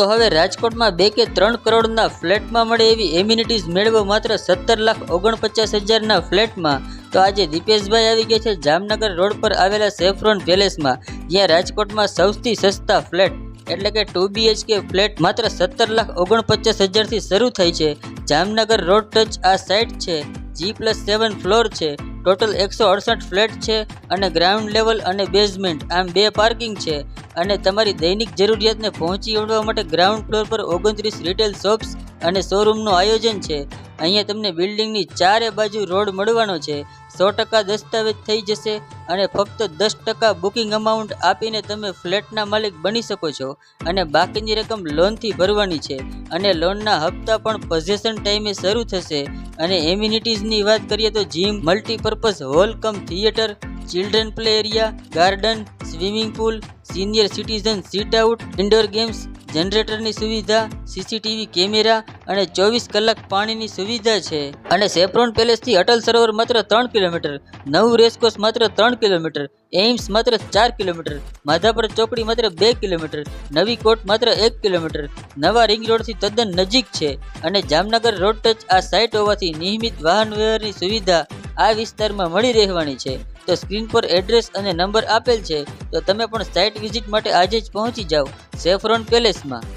તો હવે રાજકોટમાં બે કે ત્રણ કરોડના ફ્લેટમાં મળે એવી એમ્યુનિટીઝ મેળવો માત્ર સત્તર લાખ ઓગણપચાસ હજારના ફ્લેટમાં. તો આજે દીપેશભાઈ આવી ગયા છે જામનગર રોડ પર આવેલા સેફ્રોન પેલેસમાં, જ્યાં રાજકોટમાં સૌથી સસ્તા ફ્લેટ, એટલે કે ટુ બીએચકે ફ્લેટ માત્ર સત્તર લાખ ઓગણપચાસ હજારથી શરૂ થઈ છે. જામનગર રોડ ટચ આ સાઇટ છે જી પ્લસ સેવન ફ્લોર છે ટોટલ એકસો અડસઠ ફ્લેટ છે અને ગ્રાઉન્ડ લેવલ અને બેઝમેન્ટ આમ બે પાર્કિંગ છે. અને તમારી દૈનિક જરૂરિયાતને પહોંચી વળવા માટે ગ્રાઉન્ડ ફ્લોર પર ઓગણત્રીસ રિટેલ શોપ્સ અને શોરૂમનું આયોજન છે. અહીંયા તમને બિલ્ડિંગની ચારે બાજુ રોડ મળવાનો છે. સો ટકા દસ્તાવેજ થઈ જશે અને ફક્ત દસ ટકા બુકિંગ અમાઉન્ટ આપીને તમે ફ્લેટના માલિક બની શકો છો. અને બાકીની રકમ લોનથી ભરવાની છે. અને લોનના હપ્તા પણ પોઝેશન ટાઈમે શરૂ થશે. અને એમ્યુનિટીઝની વાત કરીએ તો gym multipurpose hall cum theatre children play area garden swimming pool, senior citizen seat out, indoor games, જનરેટરની સુવિધા, સીસીટીવી કેમેરા અને ચોવીસ કલાક પાણીની સુવિધા છે. અને સેફ્રોન પેલેસથી અટલ સરોવર માત્ર ત્રણ કિલોમીટર, નવું રેસકોર્સ માત્ર ત્રણ કિલોમીટર, એઇમ્સ માત્ર ચાર કિલોમીટર, માધાપર ચોકડી માત્ર બે કિલોમીટર, નવી કોટ માત્ર એક કિલોમીટર, નવા રિંગ રોડથી તદ્દન નજીક છે. અને જામનગર રોડ ટચ આ સાઇટ હોવાથી નિયમિત વાહન વ્યવહારની સુવિધા આ વિસ્તારમાં મળી રહેવાની છે. તો સ્ક્રીન પર એડ્રેસ અને નંબર આપેલ છે, તો તમે પણ સાઇટ વિઝિટ માટે આજે જ પહોંચી જાઓ. સેફ્રોન પેલેસમાં